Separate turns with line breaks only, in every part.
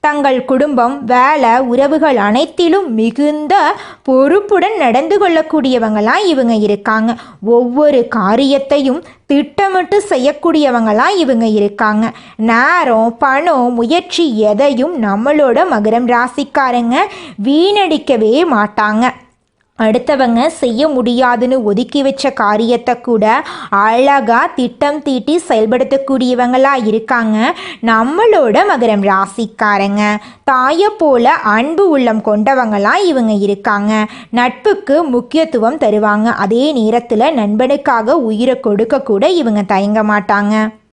தங்கள் குடும்பம் வேலை உறவுகள் அனைத்திலும் மிகுந்த பொறுப்புடன் நடந்து கொள்ளக்கூடியவங்களாம் இவங்க இருக்காங்க. ஒவ்வொரு காரியத்தையும் திட்டமிட்டு செய்யக்கூடியவங்களாம் இவங்க இருக்காங்க. நேரம் பணம் முயற்சி எதையும் நம்மளோட மகரம் ராசிக்காரங்க வீணடிக்கவே மாட்டாங்க. அடுத்தவங்க செய்ய முடியாதுன்னு ஒதுக்கி வச்ச காரியத்தை கூட அழகாக திட்டம் தீட்டி செயல்படுத்தக்கூடியவங்களாக இருக்காங்க. நம்மளோட மகரம் ராசிக்காரங்க. தாயை போல அன்பு உள்ளம் கொண்டவங்களாம் இவங்க இருக்காங்க. நட்புக்கு முக்கியத்துவம் தருவாங்க. அதே நேரத்தில் நண்பனுக்காக உயிரை கொடுக்க கூட இவங்க தயங்க மாட்டாங்க.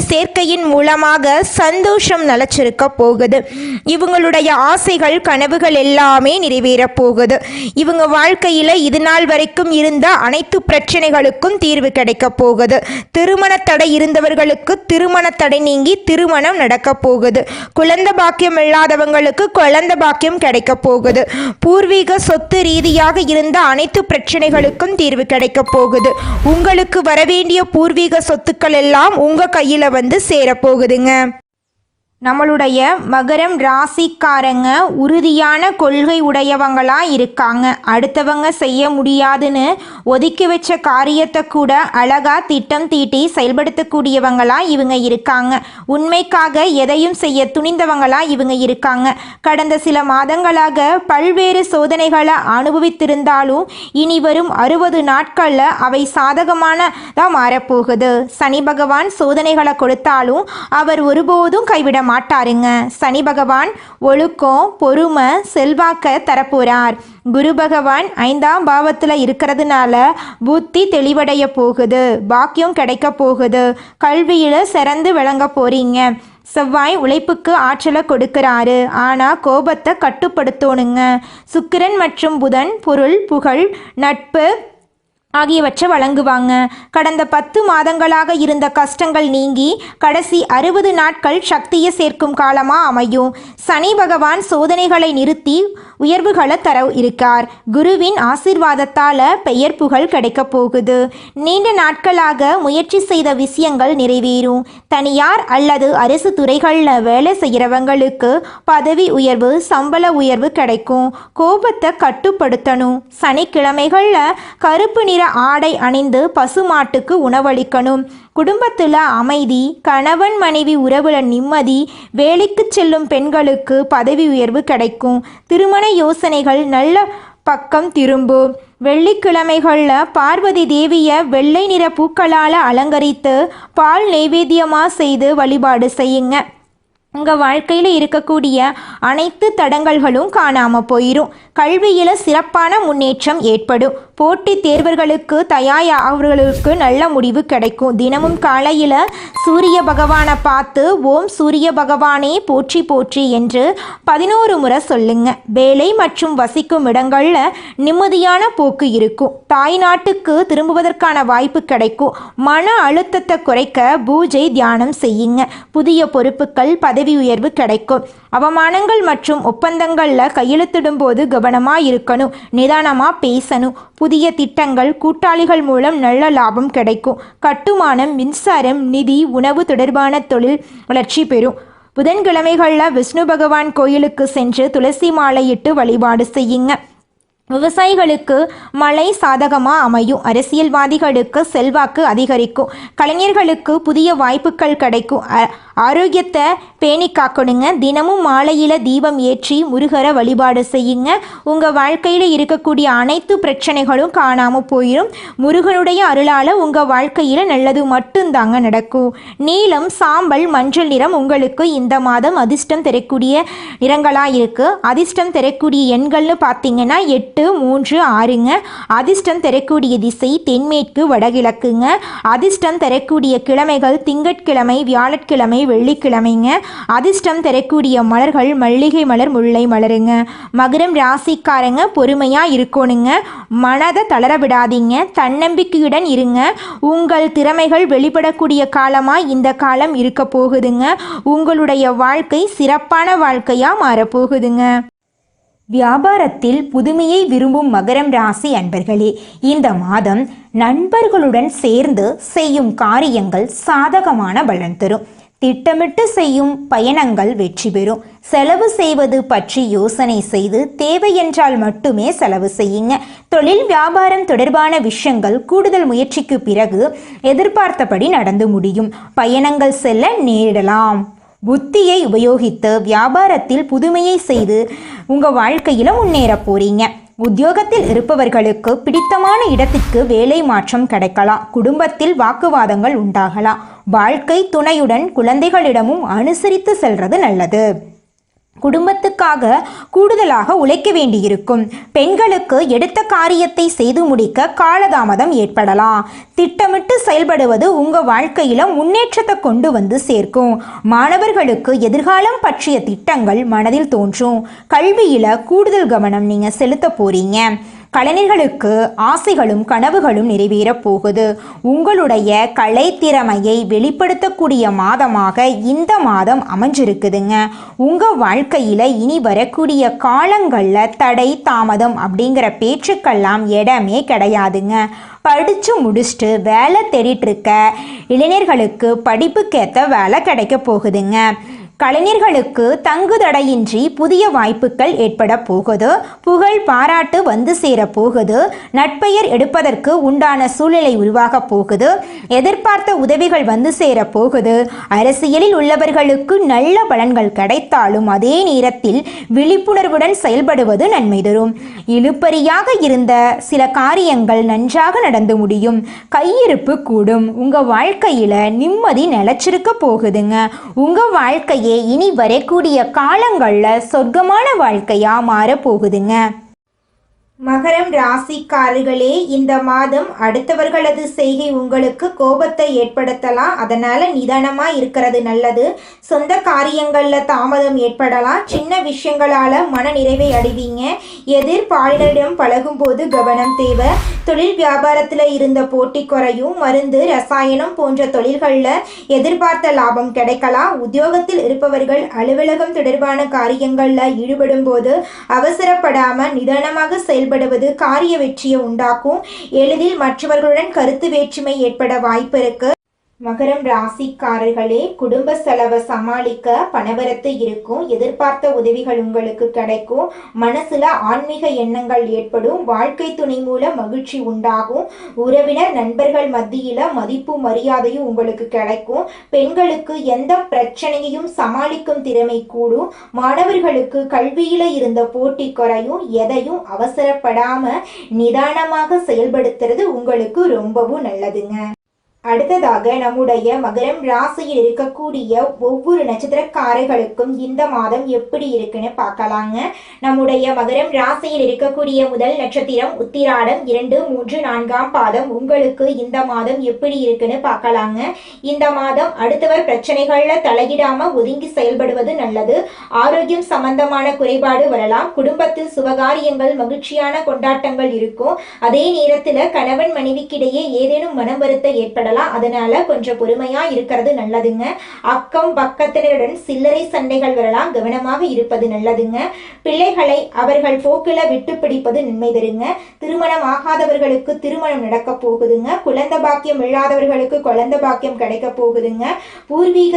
சேர்க்கையின் மூலமாக சந்தோஷம் நிலச்சிருக்க போகுது. இவங்களுடைய ஆசைகள் கனவுகள் எல்லாமே நிறைவேறப் போகுது. இவங்க வாழ்க்கையில் இது நாள் வரைக்கும் இருந்த அனைத்து பிரச்சனைகளுக்கும் தீர்வு கிடைக்க போகுது. திருமண தடை இருந்தவர்களுக்கு திருமண தடை நீங்கி திருமணம் நடக்க போகுது. குழந்தை பாக்கியம் இல்லாதவங்களுக்கு குழந்தை பாக்கியம் கிடைக்க போகுது. பூர்வீக சொத்து ரீதியாக இருந்த அனைத்து பிரச்சனைகளுக்கும் தீர்வு கிடைக்க போகுது. உங்களுக்கு வரவேண்டிய பூர்வீக சொத்துக்கள் எல்லாம் உங்க கையில் வந்து சேரப்போகுதுங்க. நம்மளுடைய மகரம் ராசிக்காரங்க உறுதியான கொள்கை உடையவங்களா இருக்காங்க. அடுத்தவங்க செய்ய முடியாதுன்னு ஒதுக்கி வச்ச காரியத்தை கூட அழகா திட்டம் தீட்டி செயல்படுத்தக்கூடியவங்களா இவங்க இருக்காங்க. உண்மைக்காக எதையும் செய்ய துணிந்தவங்களா இவங்க இருக்காங்க. கடந்த சில மாதங்களாக பல்வேறு சோதனைகளை அனுபவித்திருந்தாலும் இனி வரும் அறுபது நாட்களில் அவை சாதகமானதாக மாறப்போகுது. சனி பகவான் சோதனைகளை கொடுத்தாலும் அவர் ஒருபோதும் கைவிட மாட்டாருங்க. சனி பகவான் ஒழுக்கம் பொறுமை செல்வாக்க தரப்போறார். குரு பகவான் ஐந்தாம் பாவத்தில் இருக்கிறதுனால புத்தி தெளிவடைய போகுது. பாக்கியம் கிடைக்க போகுது. கல்வியில் சிறந்து விளங்க போறீங்க. செவ்வாய் உழைப்புக்கு ஆற்றலை கொடுக்கிறாரு. ஆனால் கோபத்தை கட்டுப்படுத்தணுங்க. சுக்கிரன் மற்றும் புதன் பொருள் புகழ் நட்பு ஆகியவற்றை வழங்குவாங்க. கடந்த பத்து மாதங்களாக இருந்த கஷ்டங்கள் நீங்கி கடைசி அறுபது நாட்கள் சக்தியை சேர்க்கும் காலமாக அமையும். சனி பகவான் சோதனைகளை நிறுத்தி உயர்வுகளை தர இருக்கார். குருவின் ஆசீர்வாதத்தால் பெயர் புகழ் கிடைக்க போகுது. நீண்ட நாட்களாக முயற்சி செய்த விஷயங்கள் நிறைவேறும். தனியார் அல்லது அரசு துறைகளில் வேலை செய்கிறவங்களுக்கு பதவி உயர்வு சம்பள உயர்வு கிடைக்கும். கோபத்தை கட்டுப்படுத்தணும். சனிக்கிழமைகளில் கருப்பு நிற ஆடை அணிந்து பசுமாட்டுக்கு உணவளிக்கணும். குடும்பத்தில் அமைதி கணவன் மனைவி உறவுல நிம்மதி வேலைக்கு செல்லும் பெண்களுக்கு பதவி உயர்வு கிடைக்கும். திருமண யோசனைகள் நல்ல பக்கம் திரும்பும். வெள்ளிக்கிழமைகளில் பார்வதி தேவியை வெள்ளை நிற பூக்களால் அலங்கரித்து பால் நெய்வேத்தியமாக செய்து வழிபாடு செய்யுங்க. உங்கள் வாழ்க்கையில் இருக்கக்கூடிய அனைத்து தடங்கல்களும் காணாமல் போயிடும் கல்வியில் சிறப்பான முன்னேற்றம் ஏற்படும். போட்டித் தேர்வர்களுக்கு தயாராகிறவர்களுக்கு நல்ல முடிவு கிடைக்கும். தினமும் காலையில் சூரிய பகவானை பார்த்து ஓம் சூரிய பகவானே போற்றி போற்றி என்று பதினோரு முறை சொல்லுங்க. வேலை மற்றும் வசிக்கும் இடங்களில் நிம்மதியான போக்கு இருக்கும். தாய் நாட்டுக்கு திரும்புவதற்கான வாய்ப்பு கிடைக்கும். மன அழுத்தத்தை குறைக்க பூஜை தியானம் செய்யுங்க. புதிய பொறுப்புகள் பதவி உயர்வு கிடைக்கும். அவமானங்கள் மற்றும் ஒப்பந்தங்களில் கையெழுத்திடும் போது கவனமாக இருக்கணும். நிதானமாக பேசணும். புதிய திட்டங்கள் கூட்டாளிகள் மூலம் நல்ல லாபம் கிடைக்கும். கட்டுமானம் மின்சாரம் நிதி உணவு தொடர்பான தொழில் வளர்ச்சி பெறும். புதன்கிழமைகளில் விஷ்ணு பகவான் கோயிலுக்கு சென்று துளசி மாலையிட்டு வழிபாடு செய்யுங்க. விவசாயிகளுக்கு மழை சாதகமாக அமையும். அரசியல்வாதிகளுக்கு செல்வாக்கு அதிகரிக்கும். கலைஞர்களுக்கு புதிய வாய்ப்புகள் கிடைக்கும். ஆரோக்கியத்தை பேணி காக்கணுங்க. தினமும் மாலையில் தீபம் ஏற்றி முருகரை வழிபாடு செய்யுங்க. உங்கள் வாழ்க்கையில் இருக்கக்கூடிய அனைத்து பிரச்சனைகளும் காணாமல் போயிடும் முருகனுடைய அருளால் உங்கள் வாழ்க்கையில் நல்லது மட்டும்தாங்க நடக்கும். நீலம் சாம்பல் மஞ்சள் நிறம் உங்களுக்கு இந்த மாதம் அதிர்ஷ்டம் தரக்கூடிய நிறங்களாக இருக்குது அதிர்ஷ்டம் தரக்கூடிய எண்கள்னு பார்த்தீங்கன்னா எட்டு மூன்று ஆறுங்க. அதிர்ஷ்டம் தரக்கூடிய திசை தென்மேற்கு வடகிழக்குங்க. அதிர்ஷ்டம் தரக்கூடிய கிழமைகள் திங்கட்கிழமை வியாழக்கிழமை வெள்ளிக்கிழமைங்க. அதிர்ஷ்டம் தரக்கூடிய மலர்கள் மல்லிகை மலர் முல்லை மலருங்க. மகரம் ராசிக்காரங்க பொறுமையாக இருக்கணுங்க. மனதை தளர விடாதீங்க. தன்னம்பிக்கையுடன் இருங்க. உங்கள் திறமைகள் வெளிப்படக்கூடிய காலமாக இந்த காலம் இருக்க போகுதுங்க. உங்களுடைய வாழ்க்கை சிறப்பான வாழ்க்கையாக மாறப்போகுதுங்க. வியாபாரத்தில் புதுமையை விரும்பும் மகரம் ராசி அன்பர்களே இந்த மாதம் நண்பர்களுடன் சேர்ந்து செய்யும் காரியங்கள் சாதகமான பலன் தரும். திட்டமிட்டு செய்யும் பயணங்கள் வெற்றி பெறும். செலவு செய்வது பற்றி யோசனை செய்து தேவை என்றால் மட்டுமே செலவு செய்யுங்க. தொழில் வியாபாரம் தொடர்பான விஷயங்கள் கூடுதல் முயற்சிக்கு பிறகு எதிர்பார்த்தபடி நடந்து முடியும். பயணங்கள் செல்ல நேரிடலாம். புத்தியை உபயோகித்து வியாபாரத்தில் புதுமையை செய்து உங்கள் வாழ்க்கையில் முன்னேற போறீங்க. உத்தியோகத்தில் இருப்பவர்களுக்கு பிடித்தமான இடத்திற்கு வேலை மாற்றம் கிடைக்கலாம். குடும்பத்தில் வாக்குவாதங்கள் உண்டாகலாம். வாழ்க்கை துணையுடன் குழந்தைகளிடமும் அனுசரித்து செல்றது நல்லது. குடும்பத்துக்காக கூடுதலாக உழைக்க வேண்டியிருக்கும். பெண்களுக்கு எடுத்த காரியத்தை செய்து முடிக்க காலதாமதம் ஏற்படலாம். திட்டமிட்டு செயல்படுவது உங்க வாழ்க்கையில முன்னேற்றத்தை கொண்டு வந்து சேர்க்கும். மாணவர்களுக்கு எதிர்காலம் பற்றிய திட்டங்கள் மனதில் தோன்றும். கல்வியில கூடுதல் கவனம் நீங்க செலுத்த போறீங்க. கலைஞர்களுக்கு ஆசைகளும் கனவுகளும் நிறைவேறப் போகுது. உங்களுடைய கலை திறமையை வெளிப்படுத்தக்கூடிய மாதமாக இந்த மாதம் அமைஞ்சிருக்குதுங்க. உங்கள் வாழ்க்கையில் இனி வரக்கூடிய காலங்களில் தடை தாமதம் அப்படிங்கிற பேச்சுக்கெல்லாம் இடமே கிடையாதுங்க. படித்து முடிச்சுட்டு வேலை தேடிட்டு இருக்க இளைஞர்களுக்கு படிப்புக்கேற்ற வேலை கிடைக்க போகுதுங்க. கலைஞர்களுக்கு தங்குதடையின்றி புதிய வாய்ப்புகள் ஏற்பட போகுது. புகழ் பாராட்டு வந்து சேர போகுது. நட்பெயர் எடுப்பதற்கு உண்டான சூழ்நிலை உருவாக போகுது. எதிர்பார்த்த உதவிகள் வந்து சேர போகுது. அரசியலில் உள்ளவர்களுக்கு நல்ல பலன்கள் கிடைத்தாலும் அதே நேரத்தில் விழிப்புணர்வுடன் செயல்படுவது நன்மை தரும். இழுப்பறியாக இருந்த சில காரியங்கள் நன்றாக நடந்து முடியும். கையிருப்பு கூடும். உங்க வாழ்க்கையில நிம்மதி நிலச்சிருக்க போகுதுங்க. உங்க வாழ்க்கையை இனி வரக்கூடிய காலங்களில் சொர்க்கமான வாழ்க்கையாக மாறப்போகுதுங்க. மகரம் ராசிக்காரர்களே இந்த மாதம் அடுத்தவர்களது செய்கை உங்களுக்கு கோபத்தை ஏற்படுத்தலாம். அதனால நிதானமா இருக்கிறது நல்லது. சொந்த காரியங்கள்ல தாமதம் ஏற்படலாம். சின்ன விஷயங்களால மன நிறைவை அடைவீங்க. எதிர்பாலினரிடம் பழகும்போது கவனம் தேவை. தொழில் வியாபாரத்தில் இருந்த போட்டி குறையும். மருந்து ரசாயனம் போன்ற தொழில்களில் எதிர்பார்த்த லாபம் கிடைக்கலாம். உத்தியோகத்தில் இருப்பவர்கள் அலுவலகம் தொடர்பான காரியங்களில் ஈடுபடும் போது அவசரப்படாமல் நிதானமாக செயல்படுவது காரிய வெற்றியை உண்டாக்கும். எளிதில் மற்றவர்களுடன் கருத்து வேற்றுமை ஏற்பட வாய்ப்பு இருக்கு. மகரம் ராசிக்காரர்களே குடும்ப செலவை சமாளிக்க பணவரத்து இருக்கும் எதிர்பார்த்த உதவிகள் உங்களுக்கு கிடைக்கும் மனசுல ஆன்மீக எண்ணங்கள் ஏற்படும் வாழ்க்கை துணை மூலம் மகிழ்ச்சி உண்டாகும் உறவினர் நண்பர்கள் மத்தியில மதிப்பு மரியாதையும் உங்களுக்கு கிடைக்கும் பெண்களுக்கு எந்த பிரச்சனையையும் சமாளிக்கும் திறமை கூடும் மாணவர்களுக்கு கல்வியில இருந்த போட்டி குறையும் எதையும் அவசரப்படாம நிதானமாக செயல்படுத்துறது உங்களுக்கு ரொம்பவும் நல்லதுங்க. அடுத்ததாக நம்முடைய மகரம் ராசியில் இருக்கக்கூடிய ஒவ்வொரு நட்சத்திரக்காரர்களுக்கும் இந்த மாதம் எப்படி இருக்குன்னு பார்க்கலாங்க. நம்முடைய மகரம் ராசியில் இருக்கக்கூடிய முதல் நட்சத்திரம் உத்திராடம் இரண்டு மூன்று நான்காம் பாதம். உங்களுக்கு இந்த மாதம் எப்படி இருக்குன்னு பார்க்கலாங்க. இந்த மாதம் அடுத்தவர் பிரச்சனைகள்ல தலையிடாம ஒதுங்கி செயல்படுவது நல்லது. ஆரோக்கியம் சம்பந்தமான குறைபாடு வரலாம். குடும்பத்தில் சுபகாரியங்கள் மகிழ்ச்சியான கொண்டாட்டங்கள் இருக்கும். அதே நேரத்துல கணவன் மனைவிக்கிடையே ஏதேனும் மனம் வருத்த ஏற்படலாம் அதனால கொஞ்சம் பொறுமையா இருக்கிறது நல்லதுங்க. அக்கம் பக்கத்தினருடன் சில்லறை சண்டைகள் வரலாம். கவனமாக இருப்பது நல்லதுங்க. பிள்ளைகளை அவர்கள் போக்கில விட்டு பிடிப்பது நன்மை தருங்க. திருமணம் ஆகாதவர்களுக்கு திருமணம் நடக்க போகுதுங்க. குழந்தை பாக்கியம் இல்லாதவர்களுக்கு குழந்தை பாக்கியம் கிடைக்க போகுதுங்க. பூர்வீக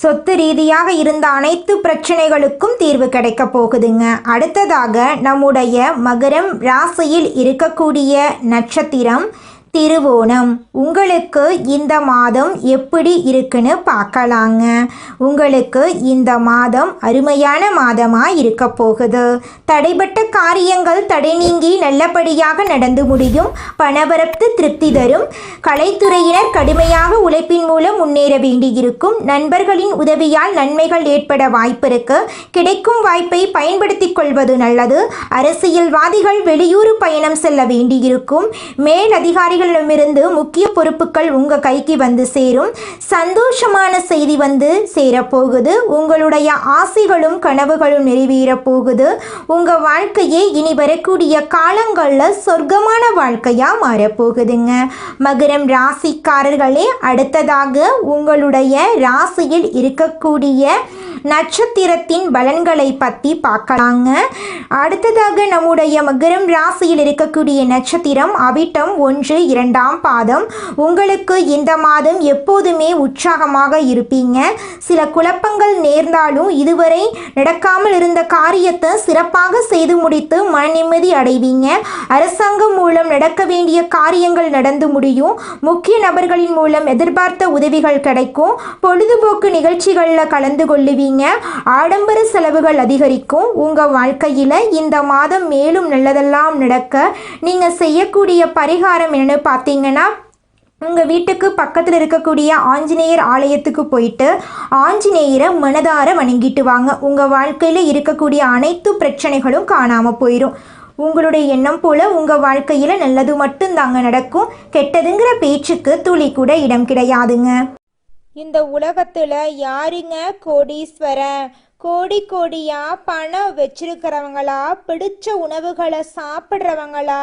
சொத்து ரீதியாக இருந்த அனைத்து பிரச்சனைகளுக்கும் தீர்வு கிடைக்க போகுதுங்க. அடுத்ததாக நம்முடைய மகரம் ராசியில் இருக்கக்கூடிய நட்சத்திரம். திருவோணம். உங்களுக்கு இந்த மாதம் எப்படி இருக்குன்னு பார்க்கலாங்க. உங்களுக்கு இந்த மாதம் அருமையான மாதமாக இருக்க போகுது. தடைப்பட்ட காரியங்கள் தடை நீங்கி நல்லபடியாக நடந்து முடியும். பணபரப்பு திருப்தி தரும். கலைத்துறையினர் கடுமையாக உழைப்பின் மூலம் முன்னேற வேண்டியிருக்கும். நண்பர்களின் உதவியால் நன்மைகள் ஏற்பட வாய்ப்பிருக்கு. கிடைக்கும் வாய்ப்பை பயன்படுத்திக் கொள்வது நல்லது. அரசியல்வாதிகள் வெளியூர் பயணம் செல்ல வேண்டியிருக்கும். மேலதிகாரிகள் அதிகாரிகளிடமிருந்து முக்கிய பொறுப்புகள் உங்கள் கைக்கு வந்து சேரும். சந்தோஷமான செய்தி வந்து சேரப்போகுது. உங்களுடைய ஆசைகளும் கனவுகளும் நிறைவேறப் போகுது உங்கள் வாழ்க்கையே இனி வரக்கூடிய காலங்களில் சொர்க்கமான வாழ்க்கையாக மாறப்போகுதுங்க. மகரம் ராசிக்காரர்களே அடுத்ததாக உங்களுடைய ராசியில் இருக்கக்கூடிய நட்சத்திரத்தின் பலன்களை பற்றி பார்க்கலாங்க. அடுத்ததாக நம்முடைய மகரம் ராசியில் இருக்கக்கூடிய நட்சத்திரம் அவிட்டம் ஒன்று இரண்டாம் பாதம். உங்களுக்கு இந்த மாதம் எப்போதுமே உற்சாகமாக இருப்பீங்க. சில குழப்பங்கள் நேர்ந்தாலும் இதுவரை நடக்காமல் இருந்த காரியத்தை சிறப்பாக செய்து முடித்து மன நிம்மதி அடைவீங்க. அரசாங்கம் மூலம் நடக்க வேண்டிய காரியங்கள் நடந்து முடியும். முக்கிய நபர்களின் மூலம் எதிர்பார்த்த உதவிகள் கிடைக்கும். பொழுதுபோக்கு நிகழ்ச்சிகளில் கலந்து கொள்ளுவீங்க. ஆடம்பர செலவுகள் அதிகரிக்கும். உங்கள் வாழ்க்கையில் இந்த மாதம் மேலும் நல்லதெல்லாம் நடக்க நீங்கள் செய்யக்கூடிய பரிகாரம் என பார்த்தீங்கன்னா உங்கள் வீட்டுக்கு பக்கத்தில் இருக்கக்கூடிய ஆஞ்சநேயர் ஆலயத்துக்கு போயிட்டு ஆஞ்சநேயரை மனதார வணங்கிட்டு வாங்க உங்கள் வாழ்க்கையில் இருக்கக்கூடிய அனைத்து பிரச்சனைகளும் காணாமல் போயிடும் உங்களுடைய எண்ணம் போல் உங்கள் வாழ்க்கையில் நல்லது மட்டும்தாங்க நடக்கும். கெட்டதுங்கிற பேச்சுக்கு துளி கூட இடம் கிடையாதுங்க.
இந்த உலகத்தில் யாருங்க கோடீஸ்வரன்? கோடி கோடியாக பணம் வச்சிருக்கிறவங்களா? பிடிச்ச உணவுகளை சாப்பிட்றவங்களா?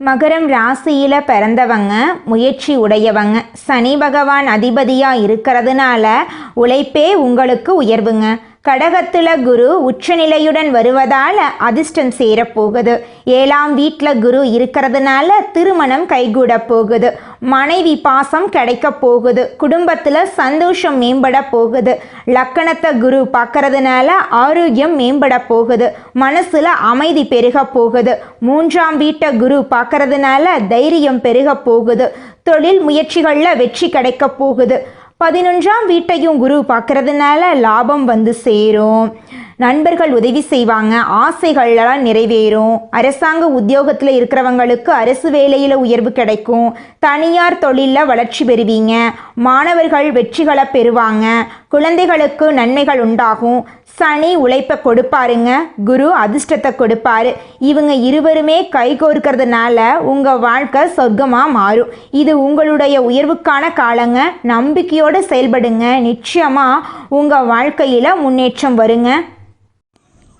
மகரம் ராசியில் பிறந்தவங்க முயற்சி உடையவங்க சனி பகவான் அதிபதியாக இருக்கிறதுனால உழைப்பே உங்களுக்கு உயர்வுங்க. கடகத்துல குரு உச்சநிலையுடன் வருவதால் அதிர்ஷ்டம் சேரப்போகுது. ஏழாம் வீட்டில் குரு இருக்கிறதுனால திருமணம் கைகூட போகுது. மனைவி பாசம் கிடைக்க போகுது. குடும்பத்தில் சந்தோஷம் மேம்பட போகுது. லக்கணத்தை குரு பார்க்கறதுனால ஆரோக்கியம் மேம்பட போகுது. மனசில் அமைதி பெருக போகுது. மூன்றாம் வீட்டை குரு பார்க்கறதுனால தைரியம் பெருக போகுது. தொழில் முயற்சிகளில் வெற்றி கிடைக்க போகுது. பதினொன்றாம் வீட்டையும் குரு பார்க்கறதுனால லாபம் வந்து சேரும். நண்பர்கள் உதவி செய்வாங்க. ஆசைகள்லாம் நிறைவேறும். அரசாங்க உத்தியோகத்தில் இருக்கிறவங்களுக்கு அரசு வேலையில் உயர்வு கிடைக்கும். தனியார் தொழிலில் வளர்ச்சி பெறுவீங்க. மாணவர்கள் வெற்றிகளை பெறுவாங்க. குழந்தைகளுக்கு நன்மைகள் உண்டாகும். சனி உழைப்பை கொடுப்பாருங்க. குரு அதிர்ஷ்டத்தை கொடுப்பாரு. இவங்க இருவருமே கைகோர்க்கறதுனால உங்கள் வாழ்க்கை சொர்க்கமாக மாறும். இது உங்களுடைய உயர்வுக்கான காலங்க. நம்பிக்கையோடு செயல்படுங்க. நிச்சயமாக உங்கள் வாழ்க்கையில் முன்னேற்றம் வருங்க.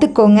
கத்துக்கோங்க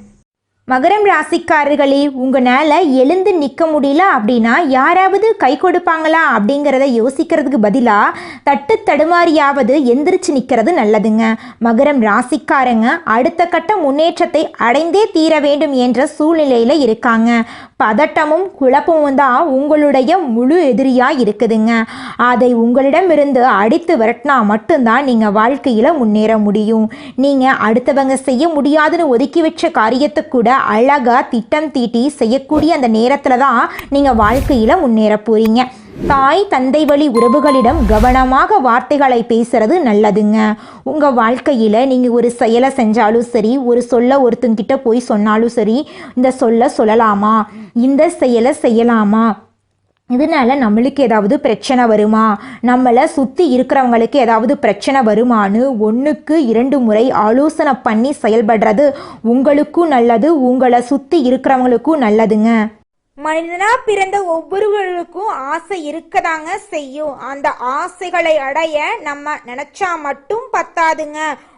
மகரம் ராசிக்காரர்களே உங்களால் எழுந்து நிற்க முடியல அப்படின்னா யாராவது கை கொடுப்பாங்களா அப்படிங்கிறத யோசிக்கிறதுக்கு பதிலாக தட்டு தடுமாறியாவது எந்திரிச்சு நிற்கிறது நல்லதுங்க. மகரம் ராசிக்காரங்க அடுத்த கட்ட முன்னேற்றத்தை அடைந்தே தீர வேண்டும் என்ற சூழ்நிலையில் இருக்காங்க. பதட்டமும் குழப்பமும் தான் உங்களுடைய முழு எதிரியாக இருக்குதுங்க. அதை உங்களிடமிருந்து அடித்து விரட்டினா மட்டும்தான் நீங்கள் வாழ்க்கையில் முன்னேற முடியும். நீங்கள் அடுத்தவங்க செய்ய முடியாதுன்னு ஒதுக்கி வச்ச காரியத்தை கூட அழகாக திட்டம் தீட்டி செய்யக்கூடிய அந்த நேரத்தில் தான் நீங்கள் வாழ்க்கையில் முன்னேற போகிறீங்க தாய் தந்தை வழி உறவுகளிடம் கவனமாக வார்த்தைகளை பேசுறது நல்லதுங்க. உங்கள் வாழ்க்கையில் நீங்கள் ஒரு செயலை செஞ்சாலும் சரி ஒரு சொல்ல ஒருத்தங்கிட்ட போய் சொன்னாலும் சரி இந்த சொல்ல சொல்லலாமா? இந்த செயலை செய்யலாமா? இதனால நம்மளுக்கு ஏதாவது பிரச்சனை வருமா? நம்மளை சுற்றி இருக்கிறவங்களுக்கு ஏதாவது பிரச்சனை வருமான்னு ஒன்றுக்கு இரண்டு முறை ஆலோசனை பண்ணி செயல்படுறது உங்களுக்கும் நல்லது உங்களை சுற்றி இருக்கிறவங்களுக்கும் நல்லதுங்க.
மனிதனா பிறந்த ஒவ்வொருவருக்கும் ஆசை இருக்கதாங்க செய்யும். அந்த ஆசைகளை அடைய நம்ம நினைச்சா மட்டும் பத்தாதுங்க.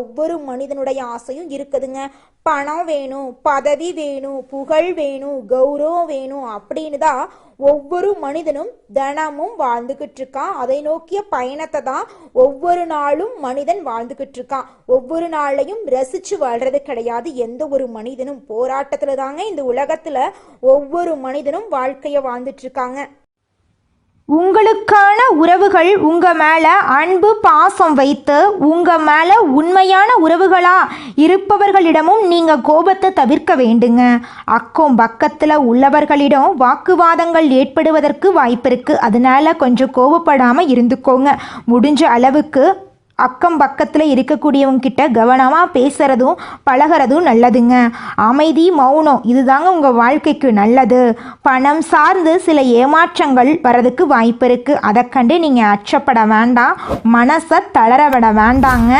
ஒவ்வொரு மனிதனுடைய ஆசையும் இருக்குதுங்க. பணம் வேணும் பதவி வேணும் புகழ் வேணும் கௌரவம் வேணும் அப்படின்னு தான் ஒவ்வொரு மனிதனும் தினமும் வாழ்ந்துகிட்டு இருக்கான். அதை நோக்கிய பயணத்தை தான் ஒவ்வொரு நாளும் மனிதன் வாழ்ந்துகிட்டு இருக்கான். ஒவ்வொரு நாளையும் ரசிச்சு வாழ்றது கிடையாது. எந்த ஒரு மனிதனும் போராட்டத்துல தாங்க இந்த உலகத்துல ஒவ்வொரு மனிதனும் வாழ்க்கைய வாழ்ந்துட்டு இருக்காங்க.
உங்களுக்கான உறவுகள் உங்க மேல அன்பு பாசம் வைத்து உங்க மேல உண்மையான உறவுகளா இருப்பவர்களிடமும் நீங்க கோபத்தை தவிர்க்க வேண்டுங்க. அக்கம் பக்கத்துல உள்ளவர்களிடம் வாக்குவாதங்கள் ஏற்படுவதற்கு வாய்ப்பு இருக்கு அதனால கொஞ்சம் கோபப்படாம இருந்துக்கோங்க. முடிஞ்ச அளவுக்கு அக்கம் பக்கத்தில் இருக்கக்கூடியவங்க கிட்ட கவனமாக பேசுகிறதும் பழகிறதும் நல்லதுங்க. அமைதி மௌனம் இதுதாங்க உங்கள் வாழ்க்கைக்கு நல்லது. பணம் சார்ந்து சில ஏமாற்றங்கள் வரதுக்கு வாய்ப்பு இருக்குது அதை கண்டு நீங்கள் அச்சப்பட வேண்டாம். மனசை தளர விட வேண்டாங்க.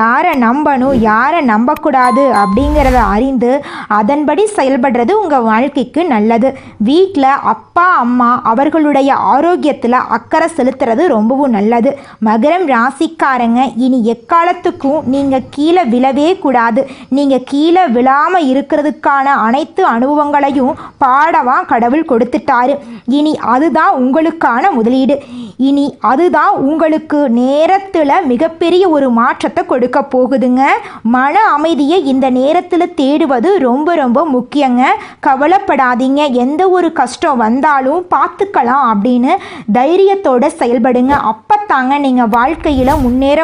யாரை நம்பணும் யாரை நம்பக்கூடாது அப்படிங்கிறத அறிந்து அதன்படி செயல்படுறது உங்கள் வாழ்க்கைக்கு நல்லது. வீட்டில் அப்பா அம்மா அவர்களுடைய ஆரோக்கியத்தில் அக்கறை செலுத்துறது ரொம்பவும் நல்லது. மகரம் ராசிக்காரங்க இனி எக்காலத்துக்கும் நீங்கள் கீழே விழவே கூடாது. நீங்கள் கீழே விழாமல் இருக்கிறதுக்கான அனைத்து அனுபவங்களையும் பாடவாக கடவுள் கொடுத்துட்டாரு. இனி அதுதான் உங்களுக்கான முதலீடு. இனி அதுதான் உங்களுக்கு நேரத்தில் மிகப்பெரிய ஒரு மாற்றத்தை கொடுக்க போகுதுங்க. மன அமைதியை இந்த நேரத்தில் தேடுவது ரொம்ப ரொம்ப முக்கியங்க. கவலைப்படாதீங்க. எந்த ஒரு கஷ்டம் வந்தாலும் பார்த்துக்கலாம் அப்படின்னு தைரியத்தோடு செயல்படுங்க. அப்பத்தாங்க நீங்கள் வாழ்க்கையில் முன்னேற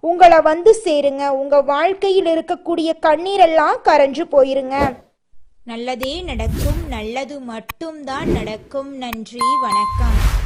உங்களை வந்து சேருங்க. உங்க வாழ்க்கையில் இருக்கக்கூடிய கண்ணீரெல்லாம் கரைஞ்சு போயிருங்க.
நல்லதே நடக்கும். நல்லது மட்டும்தான் நடக்கும். நன்றி. வணக்கம்.